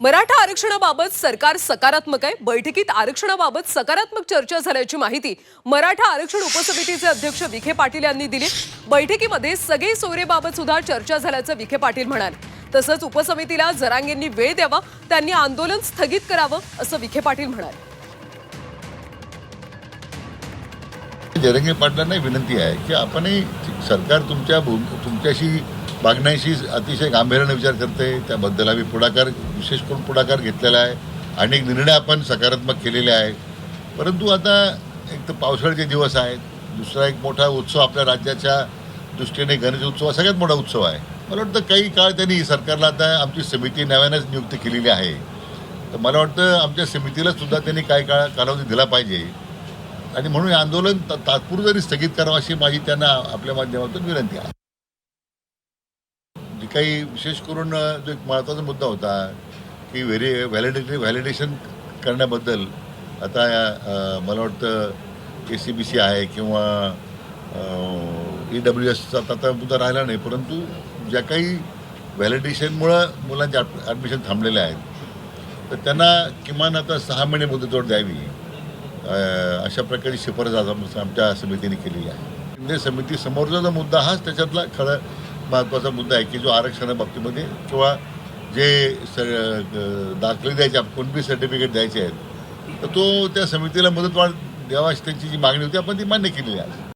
मराठा आरक्षणाबाबत सरकार सकारात्मक आहे. बैठकीत आरक्षणाबाबत सकारात्मक चर्चा झाल्याची माहिती मराठा आरक्षण उपसमितीचे अध्यक्ष विखे पाटील यांनी दिली. बैठकीमध्ये सगळे सोयरेबाबत सुद्धा चर्चा झाल्याचं विखे पाटील म्हणाले. तसंच उपसमितीला जरांगेंनी वेळ द्यावा त्यांनी आंदोलन स्थगित करावं असं विखे पाटील म्हणाले. जरंगे पाटलांना विनंती आहे की आपणही सरकार तुमच्या भूम तुमच्याशी वागण्याशी अतिशय गांभीर्याने विचार करते. त्याबद्दल आम्ही पुढाकार विशेष करून पुढाकार घेतलेला आहे. अनेक निर्णय आपण सकारात्मक केलेले आहे. परंतु आता एक तर पावसाळ्याचे दिवस आहेत दुसरा एक मोठा उत्सव आपल्या राज्याच्या दृष्टीने गणेश उत्सव हा सगळ्यात मोठा उत्सव आहे. मला वाटतं काही काळ त्यांनी सरकारला आता आमची समिती नव्यानेच नियुक्त केलेली आहे. तर मला वाटतं आमच्या समितीला सुद्धा त्यांनी काही काळ कालावधी दिला पाहिजे. आणि म्हणून हे आंदोलन तात्पुरतं जरी स्थगित करावं अशी माझी त्यांना आपल्या माध्यमातून विनंती आहे. काही विशेष करून जो एक महत्त्वाचा मुद्दा होता की व्हेरी व्हॅलिडेटरी व्हॅलिडेशन करण्याबद्दल आता मला वाटतं ए सी बी सी आहे किंवा ई डब्ल्यू एसचा आता मुद्दा राहिला नाही परंतु ज्या काही व्हॅलिडेशनमुळं मुलांचे ॲडमिशन थांबलेले आहेत तर त्यांना किमान आता सहा महिने मुदतवाढ द्यावी अशा प्रकारची शिफारस आज आमच्या समितीने केलेली आहे. केंद्रीय समिती समोरचा जो मुद्दा हाच त्याच्यातला खरं महत्त्वाचा मुद्दा आहे की जो आरक्षणा बाबतीमध्ये किंवा जे स दाखले द्यायचे कोणबी सर्टिफिकेट द्यायचे आहेत तर तो त्या समितीला मुदतवाढ द्यावा अशी त्यांची जी मागणी होती आपण ती मान्य केलेली आहे.